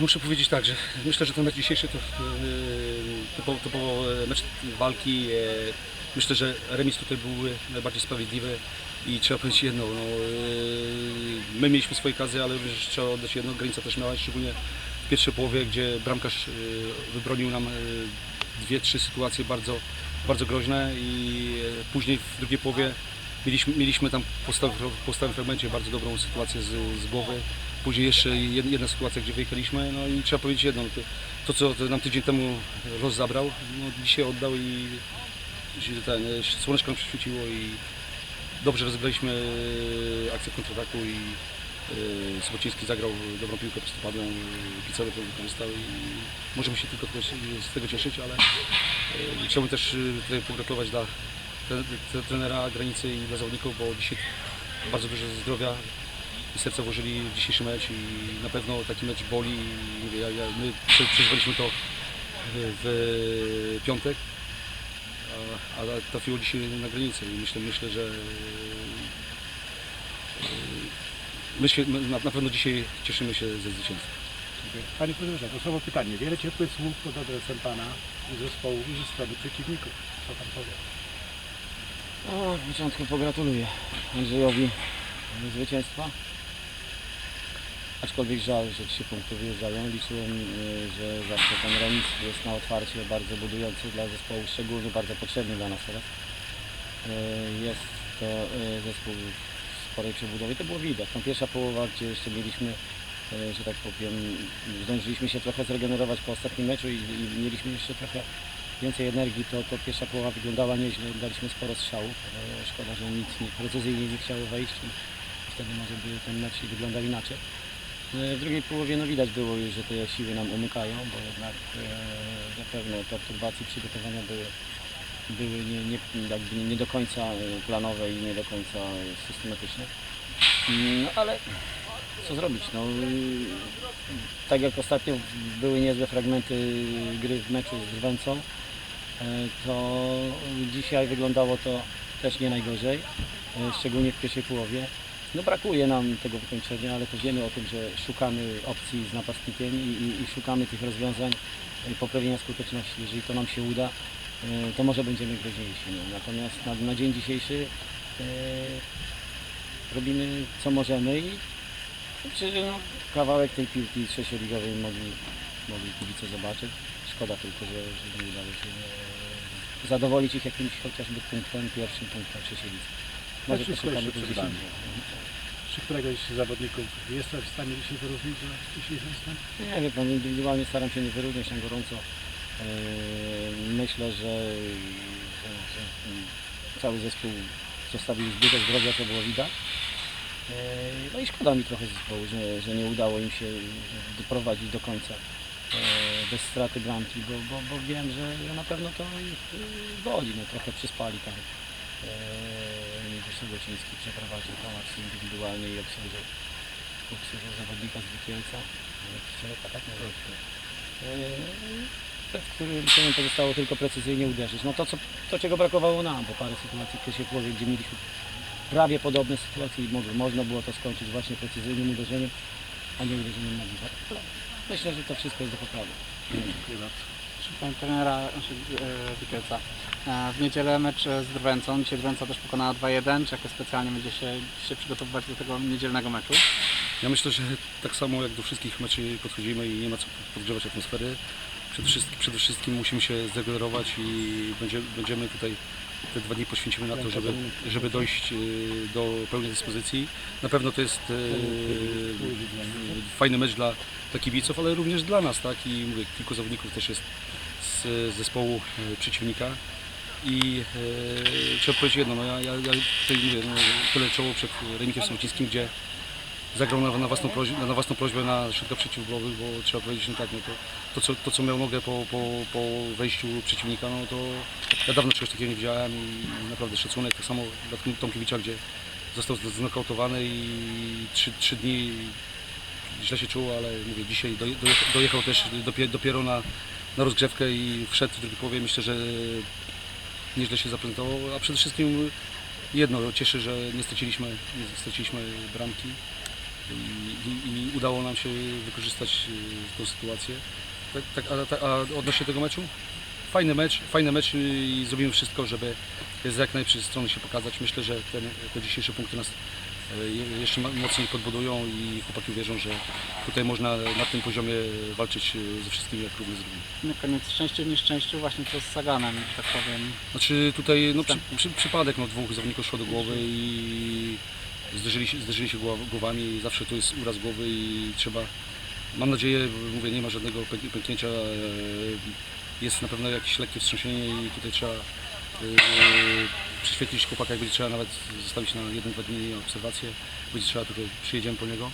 Muszę powiedzieć tak, że myślę, że ten mecz dzisiejszy to yy, typowo, typowo mecz walki. e, Myślę, że remis tutaj był najbardziej sprawiedliwy i trzeba powiedzieć jedno, no, my mieliśmy swoje kazy, ale również trzeba oddać jedno, granica też miała, szczególnie w pierwszej połowie, gdzie bramkarz wybronił nam dwie, trzy sytuacje bardzo, bardzo groźne i e, później w drugiej połowie mieliśmy, mieliśmy tam po stałym, po stałym fragmencie bardzo dobrą sytuację z, z głowy. Później jeszcze jed- jedna sytuacja, gdzie wyjechaliśmy, no i trzeba powiedzieć jedno, to, to co nam tydzień temu los zabrał, no dzisiaj oddał i ten, e, słoneczko nam przyświeciło i dobrze rozegraliśmy e, akcję kontrataku i e, Sobociński zagrał dobrą piłkę prostopadłą, Picowy to wykorzystał i możemy się tylko z tego cieszyć, ale e, chciałbym też tutaj pogratulować dla trenera granicy i dla zawodników, bo dzisiaj bardzo dużo zdrowia i serca włożyli w dzisiejszy mecz i na pewno taki mecz boli. Mówię, ja, ja, my prze- przeżywaliśmy to w, piątek, a, a trafiło dzisiaj na granicę i myślę, myślę że e, my na, na pewno dzisiaj cieszymy się ze zwycięstwa. Panie profesorze, to słowo pytanie. Wiele ciepłych słów pod adresem Pana i zespołu i ze strony przeciwników. Co Pan powie? O, w początku pogratuluję Andrzejowi zwycięstwa. Aczkolwiek żal, że trzy punkty wyjeżdżają. Liczyłem, y, że zawsze ten remis jest na otwarcie bardzo budujący dla zespołu, szczególnie bardzo potrzebny dla nas teraz. Y, Jest to y, zespół w sporej przebudowie. To było widać. Tą pierwsza połowa, gdzie jeszcze mieliśmy, że tak powiem, zdążyliśmy się trochę zregenerować po ostatnim meczu i, i mieliśmy jeszcze trochę więcej energii, to, to pierwsza połowa wyglądała nieźle, daliśmy sporo strzałów. E, Szkoda, że nic nie, precyzyjnie nie chciało wejść i wtedy może by ten mecz wyglądał inaczej. E, W drugiej połowie no widać było już, że te siły nam umykają, bo jednak e, perturbacje przygotowania były, były nie, nie, jakby nie do końca e, planowe i nie do końca systematyczne. Mm, No ale co zrobić? No, tak jak ostatnio były niezłe fragmenty gry w meczu z Drwęcą, e, to dzisiaj wyglądało to też nie najgorzej, e, szczególnie w pierwszej połowie. No brakuje nam tego wykończenia, ale to wiemy o tym, że szukamy opcji z napastnikiem i, i, i szukamy tych rozwiązań e, poprawienia skuteczności. Jeżeli to nam się uda, to może będziemy groźniejsi. No. Natomiast na, na dzień dzisiejszy robimy co możemy i Myślę, że no, kawałek tej piłki trzecioligowej mogli, mogli kibice zobaczyć. Szkoda tylko, że, że nie udało się e, zadowolić ich jakimś chociażby punktem, pierwszym punktem trzeciej lidze. Może poszukamy przed gdzieś indziej. Czy któregoś z zawodników jest w stanie się wyróżnić na dzisiejszym? Nie wie pan, indywidualnie staram się nie wyróżniać na gorąco. E, Myślę, że, że, że mm, cały zespół zostawił dużo zdrowia, to było widać. E, No i szkoda mi trochę zespołu, że, że nie udało im się doprowadzić do końca e, bez straty bramki, bo, bo, bo wiem, że, na pewno to ich e, boli, no trochę przyspali tam. Sobociński przeprowadził tam akcję indywidualnie i obsłużył, obsłużył zawodnika z Wikielca. Kieleka, tak mówię. W którym którym pozostało tylko precyzyjnie uderzyć. No to, co, to czego brakowało nam, bo parę sytuacji w pierwszej połowie, gdzie mieliśmy prawie podobne sytuacje i mogło, można było to skończyć właśnie precyzyjnym uderzeniem, a nie uderzeniem na. Ale Myślę, że to wszystko jest do poprawy. Dziękuję bardzo. Pana trenera znaczy, e, Wikielca. E, W niedzielę mecz z Drwęcą. Dzisiaj Drwęca też pokonała 2-1. Czy jakoś specjalnie będzie się dzisiaj przygotowywać do tego niedzielnego meczu? Ja myślę, że tak samo jak do wszystkich meczy podchodzimy i nie ma co podgrzewać atmosfery. Przede wszystkim, przede wszystkim musimy się zregenerować i będzie, będziemy tutaj te dwa dni poświęcimy na to, żeby, żeby dojść y, do pełnej dyspozycji. Na pewno to jest y, fajny mecz dla, dla kibiców, ale również dla nas, tak? I mówię, kilku zawodników też jest z, zespołu y, przeciwnika. I e, trzeba powiedzieć jedno, no ja, ja, ja tutaj mówię, no, tyle czoło przed Remikiem Sącińskim, gdzie zagrał na, na, własną prośbę, na własną prośbę na środka przeciwgłowy, bo trzeba powiedzieć, no tak, no to, to, co, to co miał nogę po, po, po wejściu przeciwnika, no to ja dawno czegoś takiego nie widziałem i naprawdę szacunek, tak samo dla Tom- Tomkiewicza, gdzie został znokautowany i trzy, trzy dni źle się czuł, ale mówię, dzisiaj doje- dojechał, dojechał też dopiero, dopiero na, na rozgrzewkę i wszedł w drugiej połowie, myślę, że nieźle się zaprezentował, a przede wszystkim jedno, cieszy, że nie straciliśmy, nie straciliśmy bramki i, i, udało nam się wykorzystać e, tą sytuację. Tak, tak, a, a odnośnie tego meczu? Fajny mecz, fajny mecz i zrobimy wszystko, żeby z jak najlepszej strony się pokazać. Myślę, że ten, te dzisiejsze punkty nas e, je- jeszcze mocniej podbudują i chłopaki uwierzą, że tutaj można na tym poziomie walczyć e, ze wszystkimi jak równy z równym. Na koniec szczęście w nieszczęściu właśnie to z Saganem, że tak powiem. Znaczy tutaj no, przy, przy, przypadek, no, dwóch zawodników szło do głowy i zderzyli się, zderzyli się głow- głowami i zawsze to jest uraz głowy i trzeba, mam nadzieję, mówię, nie ma żadnego pęk- pęknięcia, e, jest na pewno jakieś lekkie wstrząsienie i tutaj trzeba e, przyświetlić chłopaka, jak będzie trzeba nawet zostawić na jeden, dwa dni obserwację, będzie trzeba tutaj, przyjedziemy po niego.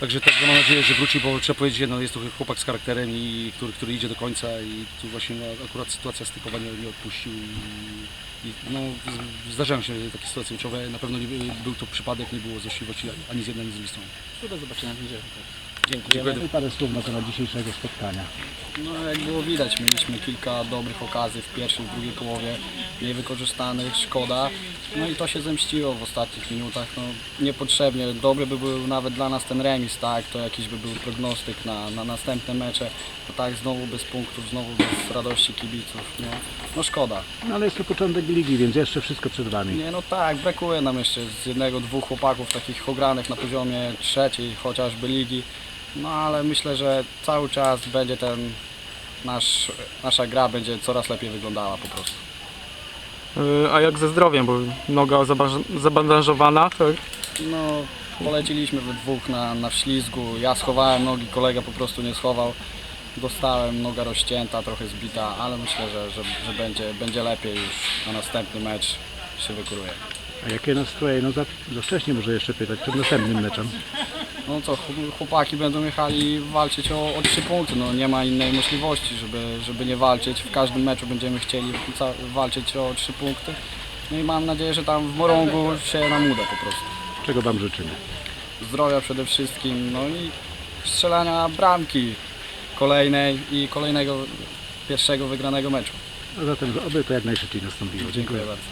Także tak, mam nadzieję, że wróci, bo trzeba powiedzieć jedno, jest to chłopak z charakterem i który, który idzie do końca i tu właśnie no, akurat sytuacja stykowa nie, nie odpuścił i, i no, z- zdarzają się takie sytuacje meczowe, na pewno nie by- był to przypadek, nie było złośliwości ani z jednej, ani z drugiej strony. Do zobaczenia w niedzielę. Dziękuję. I parę słów na temat dzisiejszego spotkania. No jak było widać, mieliśmy kilka dobrych okazji w pierwszej, w drugiej połowie, niewykorzystanych, szkoda. No i to się zemściło w ostatnich minutach. No, niepotrzebnie, dobry by był nawet dla nas ten remis, tak, to jakiś by był prognostyk na, na następne mecze. A tak znowu bez punktów, znowu bez radości kibiców, no, no szkoda. No ale jest to początek ligi, więc jeszcze wszystko przed Wami. Nie, no tak, brakuje nam jeszcze z jednego, dwóch chłopaków takich ogranych na poziomie trzeciej chociażby ligi. No ale myślę, że cały czas będzie ten nasz, nasza gra będzie coraz lepiej wyglądała po prostu. Y, A jak ze zdrowiem, bo noga zabaż- zabandażowana, tak? No, poleciliśmy we dwóch na, na wślizgu. Ja schowałem nogi, kolega po prostu nie schował. Dostałem noga rozcięta, trochę zbita, ale myślę, że, że, że będzie, będzie lepiej już na następny mecz się wykuruje. A jakie nastroje? No za, za wcześnie może jeszcze pytać, przed następnym meczem. No co, ch- chłopaki będą jechali walczyć o, o 3 punkty, no nie ma innej możliwości, żeby, żeby nie walczyć. W każdym meczu będziemy chcieli walczyć o 3 punkty. No i mam nadzieję, że tam w Morągu się nam uda po prostu. Czego Wam życzymy? Zdrowia przede wszystkim, no i strzelania bramki kolejnej i kolejnego pierwszego wygranego meczu. A zatem oby to jak najszybciej nastąpiło. Dziękuję bardzo.